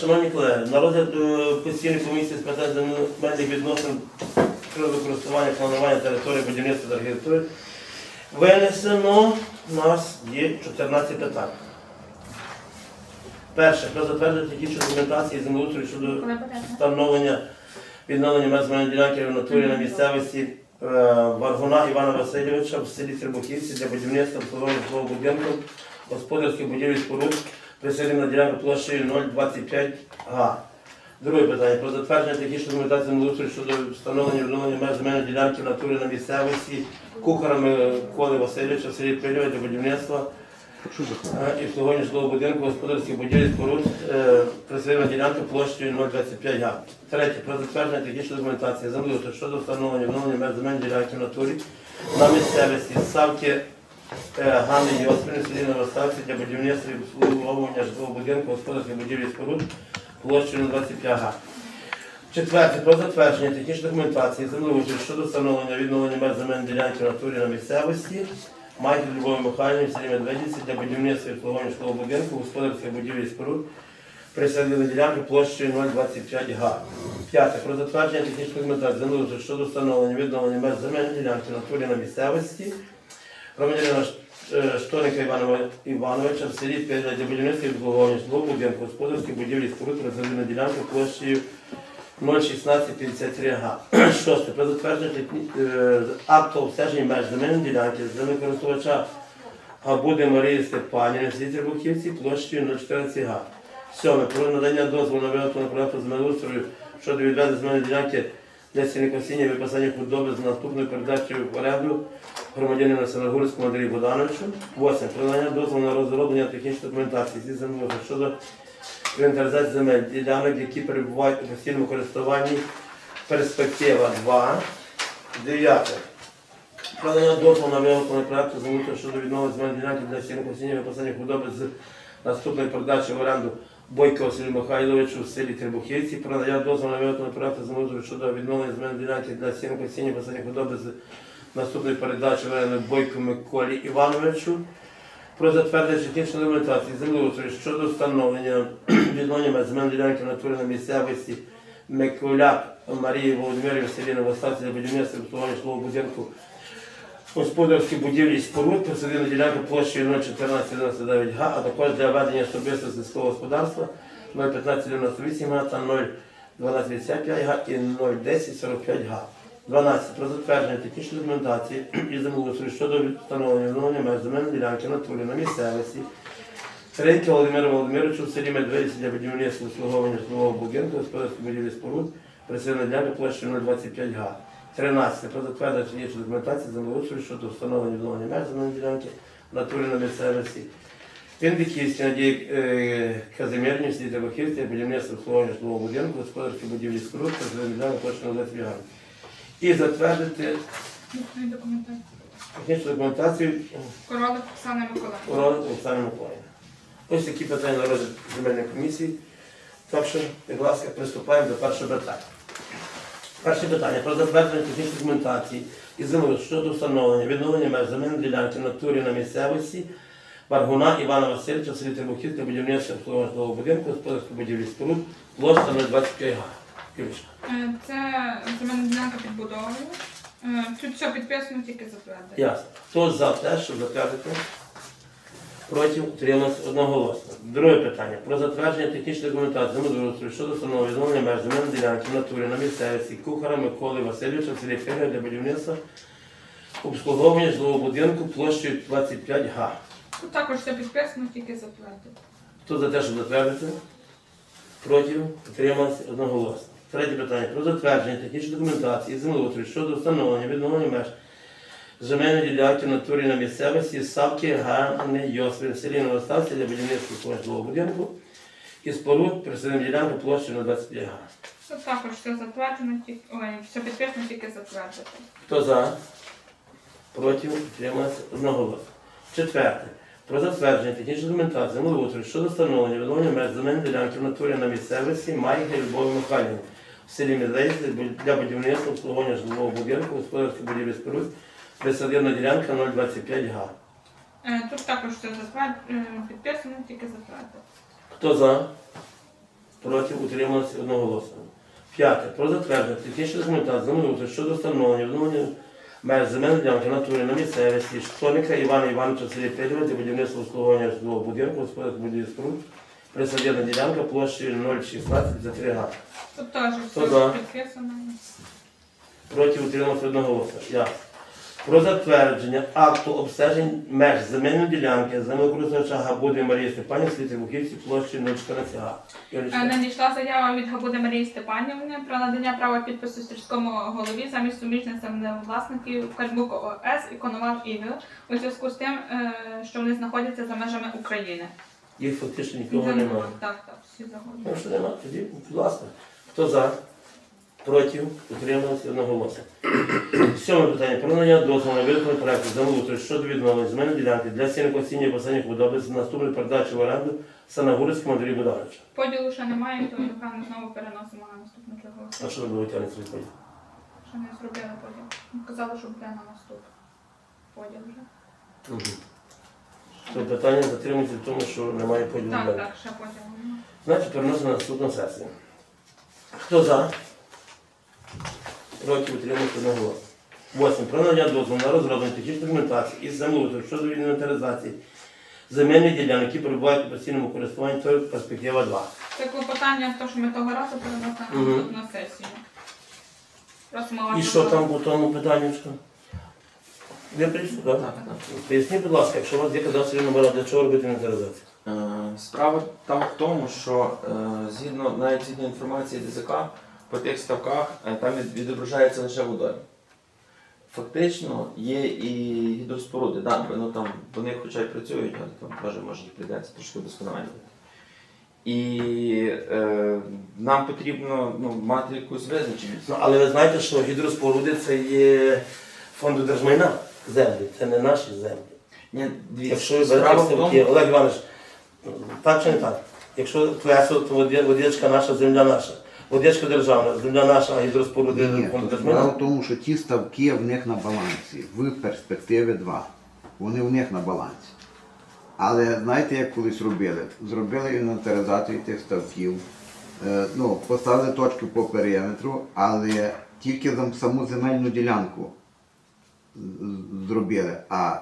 Шановні колеги, на розгляд е, постійної комісії з питань земельних відносин щодо використання планування території будівництва та архітектури винесено. У нас є 14 питань. Перше, про затвердження технічної документації землеустрою щодо встановлення відновлення меж земельної ділянки в натурі на місцевості е, Варгуна Івана Васильовича в селі Требухівці для будівництва обслуговування житлового будинку, господарських будівель і споруд присадибна ділянка площею 0,25 га. Друге питання. Про затвердження технічної документації землеустрою щодо встановлення відновлення меж земельної ділянки в натурі на місцевості кухарами Коли Васильовича в селі Пильове для будівництва е, і обслуговування житлового будинку, господарських будівель споруд е, присадибна ділянка площею 0,25 га. Третє. Про затвердження технічної документації. Землеустрою щодо встановлення відновлення меж земельної ділянки в натурі на місцевості. Савки Ганни Йосипівни, селі Новоставці для будівництва і обслуговування житлового будинку, господарських будівлі споруд площею на 25 га. Четверте, про затвердження технічної документації землеустрою щодо встановлення відновлення меж ділянки в натурі на місцевості Майки Любові Михайлівні в селі Медведівці для будівництва і обслуговування житлового будинку, господарських будівлі і споруд присадили ділянки площею 0,25 га. П'яте, про затвердження технічної документації землеустрою щодо встановлення відновлення меж земельної ділянки в натурі на місцевості громадянина Ш- Штоника Івана Івановича в селі П'ять для будівництва і обслуговування житлового будівлі споруд розробленої ділянки площею 01653 га. Шосте. Про затвердження е, акту обстеження меж земельної ділянки землекористувача Габуди Марії Степанівни в селі Требухівці площею 014 га. Сьоме. Про надання дозволу на виготовлення проекту землеустрою щодо відведення земельної ділянки для сінокосіння і випасання худоби з наступною передачею в оренду громадянина Синагурському Андрію Богдановичу. Восьме. Про надання дозволу на розроблення технічної документації зі землею щодо інвентаризації земель ділянок, які перебувають у постійному користуванні. Перспектива 2. Дев'яте. Про надання дозволу на виготовлення проекту землею щодо відновлення земельної ділянки для сінокосіння і випасання худоби з наступної передачі в оренду Бойко Василю Михайловичу в селі Требухівці. Про надання дозволу на виготовлення землею щодо відновлення земельної ділянки для сінокосіння і випасання худоби з наступної передачі Олени Бойко Миколі Івановичу про затвердження технічної документації землеустрою щодо встановлення відновлення земельної ділянки в натурі на місцевості Миколяк Марії Володимирівни в селі Новоставці для будівництва будинку господарські будівлі і споруд, присадибна ділянка площею 01499 га, а також для ведення особистого сільського господарства 01598 га та 01255 га і 01045 га. 12. Про затвердження технічної документації і землеустрою щодо встановлення відновлення меж земельної ділянки натурі на місцевості. Треньки Володимиру Володимировичу в селі Медведиці для будівництва обслуговування житлового будинку, господарських будівлі споруд, присадибна ділянка площею 025 га. 13. Про затвердження технічної документації землеустрою щодо встановлення відновлення меж земельної ділянки в натурі на місцевості. Віндиківські надії е, Казимирні, в селі будівництво обслуговування житлового будинку, господарські будівлі споруд, присадибна ділянка площею 025. І затвердити технічну документацію Королик Оксана Миколаївна. Урон Оксани Миколаївни. Ось такі питання на розгляд земельної комісії. Так що, будь ласка, приступаємо до першого питання. Перше питання про затвердження технічної документації і землею щодо встановлення відновлення меж земельної ділянки натурі на місцевості Баргуна Івана Васильовича селі Трибухівське будівництва обслуговування будинку, господарської будівлі споруд, площа 025 га. Е, Це земельна ділянка під будовою. Е, Тут все підписано, тільки затвердити. Ясно. Хто за те, щоб затвердити? Проти утримався одноголосно. Друге питання. Про затвердження технічної документації землеустрою щодо встановлення відновлення меж земельної ділянки в натурі на місцевості Кухара Миколи Васильовича в селі для будівництва обслуговування житлового будинку площею 25 га. Тут також все підписано, тільки затвердити. Хто за те, щоб затвердити? Проти утримався одноголосно. Третє питання. Про затвердження технічної документації землеустрою щодо встановлення відновлення меж земельної ділянки в натурі на місцевості Савки Ганни в селі Новоставці для будівництва житлового будинку і споруд присадибна ділянка площею на 25 га. Тут також все затверджено, тільки ой, все підписано, тільки затвердити. Хто за? Проти утримався одноголосно. Четверте. Про затвердження технічної документації землеустрою щодо встановлення відновлення меж земельної ділянки в натурі на місцевості Майки Любові Михайлівни в селі Медведиці для будівництва обслуговування житлового будинку, господарських будівлі споруд, присадибна ділянка 025 га. Е, Тут також все затверд... е, підписано, тільки затвердити. Хто за? Проти утрималися одноголосно. П'яте. Про затвердження технічної документації землеустрою щодо встановлення відновлення меж земельної ділянки натури на місцевості Штоника Івана Івановича селі Петріве для будівництва обслуговування житлового будинку, господарських будівлі споруд, присадибна ділянка площею 0,16 за 3 га. Тут теж Хто все за? підписано. Проти утримався одноголосно. Ясно. Про затвердження акту обстежень меж земельної ділянки землекористувача Габуди Марії Степанів, слід Трибухівці, площею 014 га. Е, Юрій, Надійшла заява від Габуди Марії Степанівни про надання права підпису сільському голові замість суміжних землевласників Кальбук ОС і Коновал Ігор у зв'язку з тим, е, що вони знаходяться за межами України. Їх фактично нікого немає. Так, так, всі загодні. Ну, що нема, тоді, будь ласка. Хто за? Проти? Утрималися одноголосно. Сьоме питання. Про надання дозволу на виконання проекту землеустрою щодо відновлення земельної ділянки для сінокосіння і посадних худоби з наступної передачі в оренду Санагурському Андрію Будановичу. Поділу ще немає, то напевно знову переносимо на наступну чергу. А що ви витягнете свій поділ? Ще не зробили поділ. Казали, що буде на наступ. Поділ вже. То питання затримується в тому, що немає поділу. Так, далі. так, ще поділ. немає. Значить, переносимо на наступну сесію. Хто за? Проти утримується одноголосно. Восьме. Про надання дозволу на розроблення технічної документації із землеустрою щодо інвентаризації земельних ділянок, які перебувають у постійному користуванні, то перспектива 2. Це клопотання, то, що ми того разу переносимо Мгм. на сесію. Просимо вас. І що там по тому питанню? що? Ви прийшли, так? Так, так. Поясніть, будь ласка, якщо у вас є кадастрові номера, для чого робити інвентаризацію? Е, Справа там в тому, що е, згідно навіть згідно інформації ДЗК, по тих ставках е, там відображається лише водойм. Фактично є і гідроспоруди, да, ну там вони хоча й працюють, але там теж може їх прийдеться трошки вдосконалювати. І е, нам потрібно ну, мати якусь визначеність. Ну, але ви знаєте, що гідроспоруди це є фонду держмайна землі, це не наші землі. Ні, Якщо ви дивіться, берете справа в ставки, Олег Іванович, так чи не так? Якщо плесо, то воді- водичка наша, земля наша. Водичка державна, земля наша, гідроспоруди Ні, тут справа в тому, що ті ставки в них на балансі, в перспективі 2. Вони в них на балансі. Але знаєте, як колись робили? Зробили інвентаризацію тих ставків, е, ну, поставили точки по периметру, але тільки за саму земельну ділянку зробили, а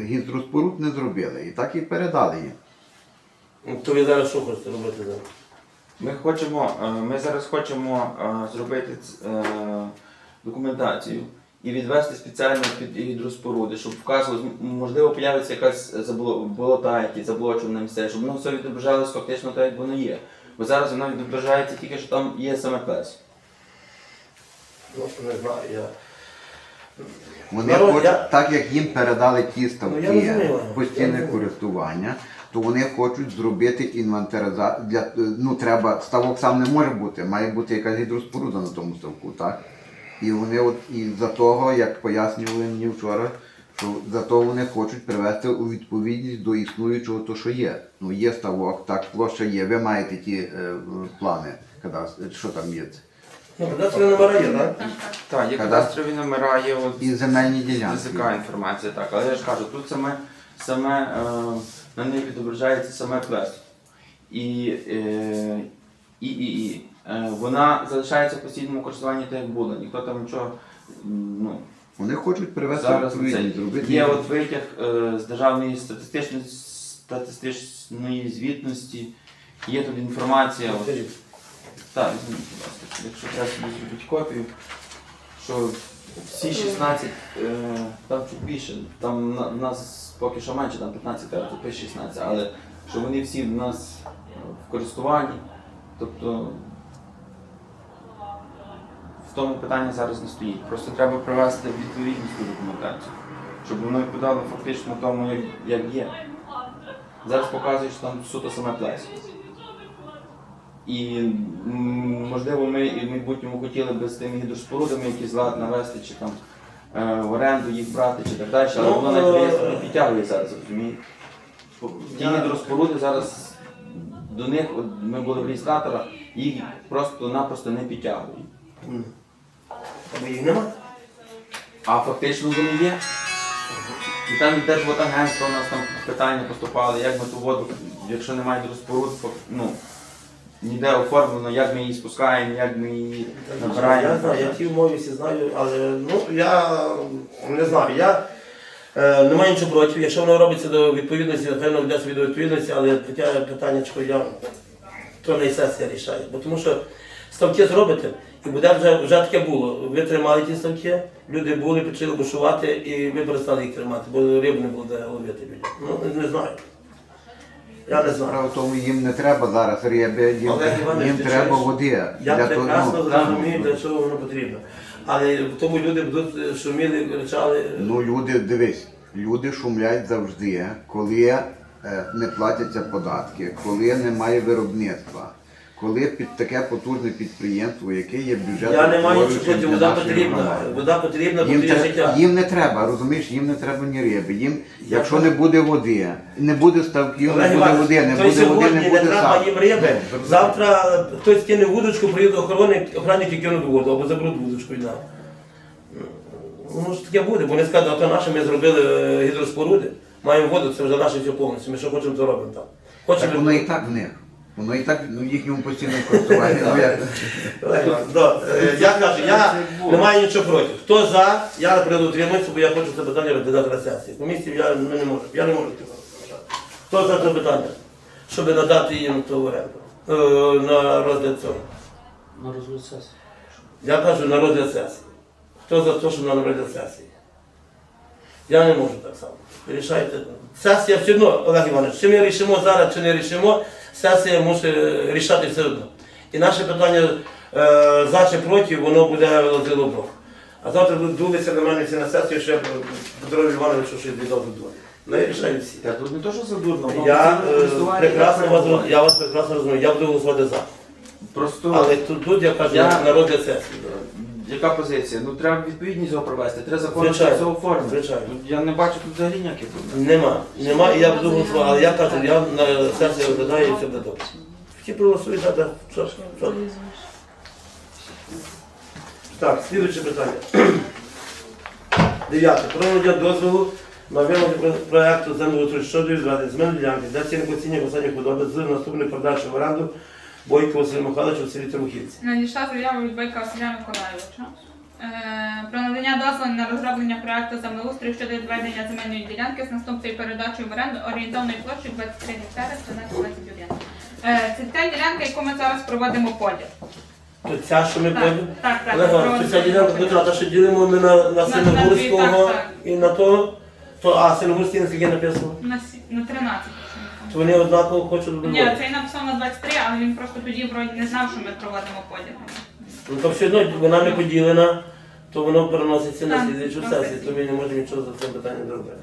гідроспоруд не зробили. І так і передали їм. Ну, То ви зараз що хочете робити зараз? Ми хочемо, е, ми зараз хочемо е, зробити е, документацію і відвести спеціально під гідроспоруди, щоб вказувалось, можливо, появиться якась болота, які заблочені місце, щоб воно все відображалось фактично так, як воно є. Бо зараз воно відображається тільки, що там є саме плес. Ну, не знаю, я. Вони Народ, хочуть, я- так як їм передали ті Ну, ставки я розумію, постійне користування, то вони хочуть зробити інвентаризацію. Для, ну, треба, ставок сам не може бути, має бути якась гідроспоруда на тому ставку, так? І вони от і за того, як пояснювали мені вчора, що за того вони хочуть привести у відповідність до існуючого то, що є. Ну є ставок, так, площа є, ви маєте ті е, плани, кадастр- що там є. Ну, кадастрові номера є, так? Так, є кадастрові номера, є от І земельні ділянки. ДЗК інформація, так. Але я ж кажу, тут саме, саме е, на них відображається саме плес. І, е, і, і, і. Е, вона залишається в постійному користуванні так, як було. Ніхто там нічого. Ну, Вони хочуть привести зараз зробити. Є от витяг е, з державної статистичної, статистичної звітності. Є тут інформація. От, так, візьміть, будь ласка, якщо треба собі зробити копію, що всі 16, е, там чуть більше, там в нас поки що менше, там 15 треба, тут 16, але що вони всі в нас е, в користуванні, тобто в тому питання зараз не стоїть. Просто треба привести відповідність до документацію, щоб воно відповідало фактично тому, як, є. Зараз показує, що там суто саме плесо. І можливо ми і в майбутньому хотіли би з тими гідроспорудами якийсь лад навести, чи там е, в оренду їх брати, чи так далі, але Ну, воно навіть е, не підтягує зараз, розумієте? Ті Я- гідроспоруди зараз до них, от ми були в реєстратора, їх просто-напросто не підтягують. М. Їх нема? А фактично вони є. І там і теж вотагентство у нас там питання поступали, як ми ту воду, якщо немає гідроспоруд, ну, ніде оформлено, як ми її спускаємо, як ми її Я знаю, я ті умови всі знаю, але ну я не знаю. Я е, не маю нічого проти. Якщо воно робиться до відповідності, напевно ведеться від відповідності, але таке питання, я то не сесія рішає. Бо тому що ставки зробите, і буде вже, вже таке було. Ви тримали ті ставки, люди були, почали бушувати, і ви перестали їх тримати, бо рибу не було де ловити. Ну не знаю. Я не знаю. Справа в тому, їм не треба зараз їм, Олег Іванович, їм ти треба чуєш? води. Я Для того, прекрасно ну, зрозумію, для чого воно потрібно. Але в тому люди будуть е, шуміли, кричали. Ну, люди, дивись, люди шумлять завжди, коли е, не платяться податки, коли немає виробництва, коли під таке потужне підприємство, яке є бюджетом. Я не маю проти, вода потрібна. Вода потрібна, бо Їм, тре- життя. їм не треба, розумієш, їм не треба ні риби. Їм, якщо не буде води, не буде ставків, не Олег буде Іванович, води, не то буде води, сьогодні не не буде треба їм риби. Завтра хтось кине вудочку, приїде охорони, охранники кинуть воду або заберуть вудочку і на. Ну ж таке буде, бо вони скажуть, а то наше ми зробили е, гідроспоруди, маємо воду, це вже наше все повністю. Ми що хочемо, то робимо там. Так воно і так в них. Воно і так ну, в їхньому постійному користуванні. Ну, як? Да, е, Я кажу, я не маю нічого проти. Хто за, я наприклад утримуюся, бо я хочу це питання розглядати на сесії. Комісії я ну, не можу. Я не можу цього. Хто за це питання? Щоб надати їм ту оренду е, на розгляд цього. На розгляд сесії. Я кажу на розгляд сесії. Хто за те, що на розгляд сесії? Я не можу так само. Рішайте. Сесія все одно, Олег Іванович, чи ми рішимо зараз, чи не рішимо, сесія мусить рішати все одно. І наше питання е, за чи проти, воно буде лозило Бог. А завтра будуть дулися на мене всі на сесію, що я Петро Івановичу щось віддав до долі. Не рішають всі. Я тут не то, що задурно, Я е, прекрасно вас, я вас прекрасно розумію, я буду голосувати за. Просто Але тут, тут я кажу Я- на розгляд сесії. Яка позиція? Ну треба відповідність його провести, треба законно Звичайно, оформити. звичайно. Тут Я не бачу тут взагалі ніяких проблем. Нема, нема, і я буду голосувати, але я кажу, я на сесії розглядаю і все буде добре. Всі проголосують, а так, що, ж, що? Так, слідуюче питання. Дев'яте. Про надання дозволу на вимоги проєкту землеустрою щодо відведення земельної ділянки для цінних оцінювання посадів худоби з наступної продажі в оренду Бойко Василь Михайлович у селі Трухівці. Надійшла заява від Бойка Василя Миколайовича е, про надання дозволу на розроблення проекту землеустрою щодо відведення земельної ділянки з наступною передачею в оренду орієнтовною площею 23 гектари 1321. Е, Це та ділянка, яку ми зараз проводимо поділ. То ця, що ми Так, потім? так, так. Олега, то ця ділянка. Петра, та що ділимо ми на, на Синогурського так, так. і на то, то а Синогурський наскільки написано? На, сі- на 13. Вони однаково хочуть Ні, цей написав на 23, але він просто тоді вроді не знав, що ми проводимо поділ. Ну то все одно вона не поділена, то воно переноситься на Так, слідчу на сесію, то ми не можемо нічого за це питання зробити.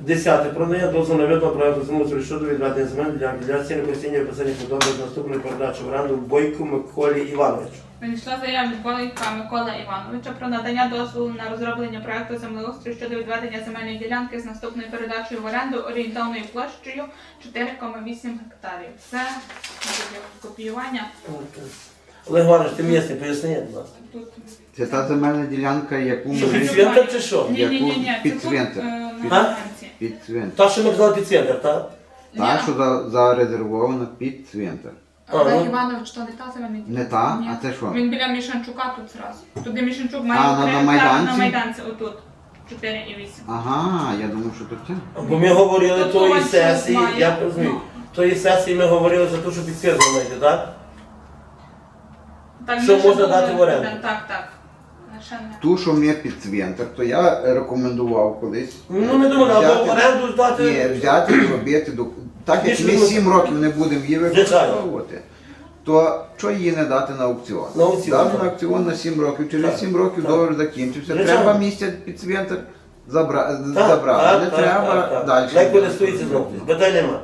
Десяте. Про неї дозволу на видно проєкту землеустрою щодо відведення земель для для цінних постійного описання подоби наступної передачі в оренду Бойку Миколі Івановичу. Надійшла заява від Бойка Микола Івановича про надання дозволу на розроблення проекту землеустрою щодо відведення земельної ділянки з наступною передачею в оренду орієнтовною площею 4,8 гектарів. Це копіювання. Олег Іванович, ти місце поясни, будь ласка. Тут Це та земельна ділянка, яку Що, ми під цвинтар чи що? ні, ні, ні, ні, це Під тут цвинтар. е, на під цвинтар. Та, що ми казали під центр, так? Та, Ні. що за- зарезервована під цвинтар. А, Олег ну. Іванович, то не та земельна ділянка? Не та? Ні. А це що? Він біля Мішанчука тут зразу. Туди Мішанчук має А, на- три на Майданці? на Майданці, отут. 4,8. Ага, я думав, що тут це. Бо ми говорили Тобто тої сесії, має. я розумію, тої сесії ми говорили за те, що під знайти, так? Так, Що ще можна дати в оренду? Так, так. Ще не. Ту, що ми під цвинтар, то я рекомендував колись. Ну, ми думали, або взяти- в оренду здати. Ні, взяти, зробити до так як ми думати. 7 років не будемо її використовувати, то що її не дати на аукціон? На аукціон, Дати так. на аукціон на 7 років, через Так, 7 років договір закінчився. Треба місця під цвинтар забра... Забрати. не треба так, так. далі. Най користується знову. Питань нема.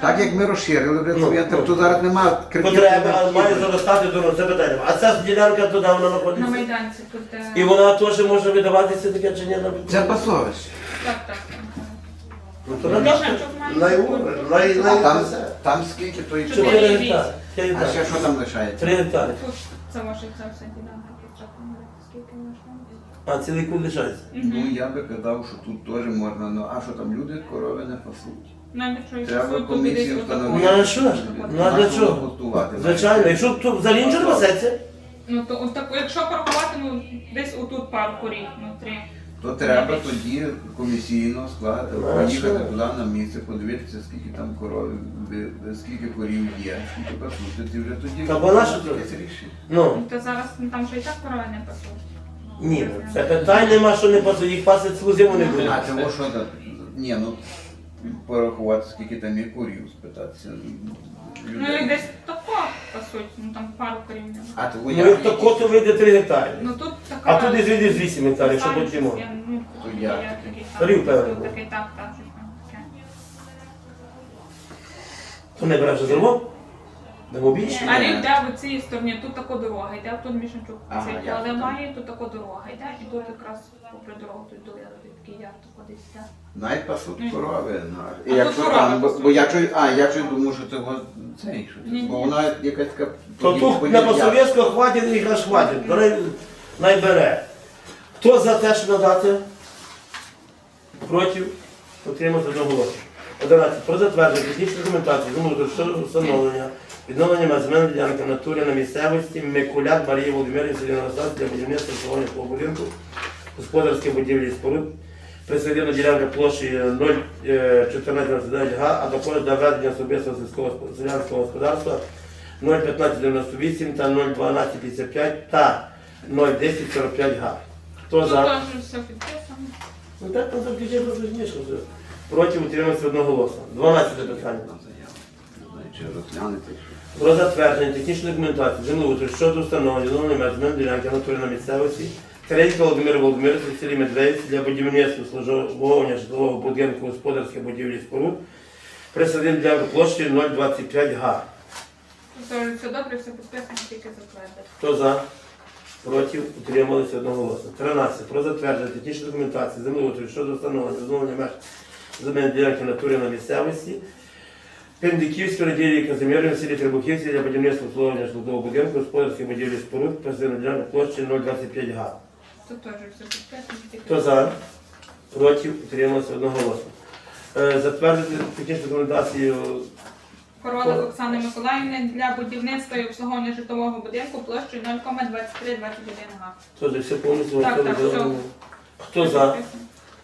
Так як ми розширили Ну, цвинтар, ну. то зараз немає Потреба, але має заростати до це питання. А ця ділянка туди вона На знаходиться. Майданці тут. е, І вона теж може видаватися таке чи ні на Це пасовище. Так, так. Ну, то надати. Мішанчук Най- А най- там, там скільки то і Чотири. Чотири гектари. Чотири А ще гектари. що там лишається? Три гектари. Тут це може це все ділянка. Скільки можна? А цілий кут лишається. Ну я би казав, що тут теж можна, ну а що там люди корови не пасуть. Навіть якщо Треба комісію встановити. Ну, а що ж? Ну, а для чого? постувати. Звичайно, якщо тут взагалі нічого не пасеться, Ну то от так, якщо порахувати, ну десь отут пару корів, ну три. То треба тоді комісійно склад Ну, поїхати що? туди на місце, подивитися, скільки там коров, скільки корів є, скільки пасуть, і вже тоді Та вона ж- якесь рішення. ну То зараз ну, там вже і так корови не пасуть. ні, це питань нема, що не пасуть, їх пасить цілу зиму не буде. А того що так? Ні, ну порахувати, скільки там є курів, спитатися. Ну і десь тако пасуть, ну там пару корів нема. А того Ну як? як то коту вийде 3 гектари. Ну тут така. А тут десь вийде з 8 гектарів, якщо тут ну, То я такий так. Рів певно. тут Такий так, так, щось там таке. То не береш за зерно? Дамо більше? А рік йде в цій стороні, тут тако дорога йде, тут мішанчук Ага, цей ясно. але має, тут тако дорога йде, і тут якраз попри дорогу тут доля такий яр тако десь йде. Навіть пасуть корови. ну, А І якщо тут там, корови бо, пасуть. бо я чую, а я чую, думаю, що це го- цей, що це, Ні-ні. бо вона якась така. То тут на посовєтського хватить, їх аж хватить, то най, най. Хто за те, щоб надати? Проти? Утримати одноголосно. 11. Про затвердження технічної документації зумову щодо встановлення відновлення земельної ділянки натурі на місцевості Микуляк Марії Володимирівні селі для будівництва обслуговування будинку, господарських будівлі і споруд, присадибна ділянка площею 0,1499 га, а також для ведення особистого сільського селянського господарства 0,1598 та 0,1255 та 0,1045 га. Хто за? все підписано. Ну так там заключає розумніше вже. Проти утримався одноголосно. 12 питання. Чи розглянути, що. Про затвердження технічної документації землеустрою щодо встановлення зони меж земельної ділянки натури на місцевості Терейка Володимира Володимировича в селі Медведиці для будівництва службовування житлового будинку господарських будівлі споруд. Присадив ділянку площею 0,25 га. Тут все добре, все підписано, тільки затвердити. Хто за? Проти утрималися одноголосно. 13. Про затвердження технічної документації землеустрою щодо встановлення відновлення меж земельної ділянки в натурі на місцевості. Пендиківської радії Казимирів в селі Трибухівці для будівництва обслуговування житлового будинку, господарських будівлі споруд, ділянки площі 0,25 га. Тут теж все підписано, Хто за? Проти утрималися одноголосно. Е, Затвердити технічну документацію Королик Оксани Миколаївни для будівництва і обслуговування житлового будинку площею 0,2321 га. Теж все повністю Так, так, все. Хто за?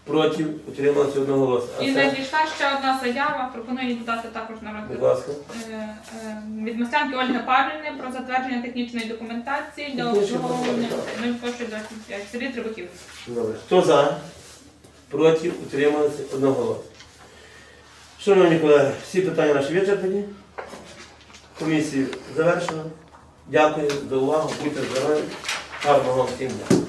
Проти утрималися одноголосно. А І це? надійшла ще одна заява, пропоную її додати також на Будь розгляд. ласка. Е, е, Від Мостянки Ольги Павлівни про затвердження технічної документації для Технічна обслуговування документація. 0,25 в Трибухів. Добре. Хто за? Проти утрималися одноголосно. Шановні колеги, всі питання наші вичерпані. Комісію завершено. Дякую за увагу. Будьте здорові. Гарного вам всім дня.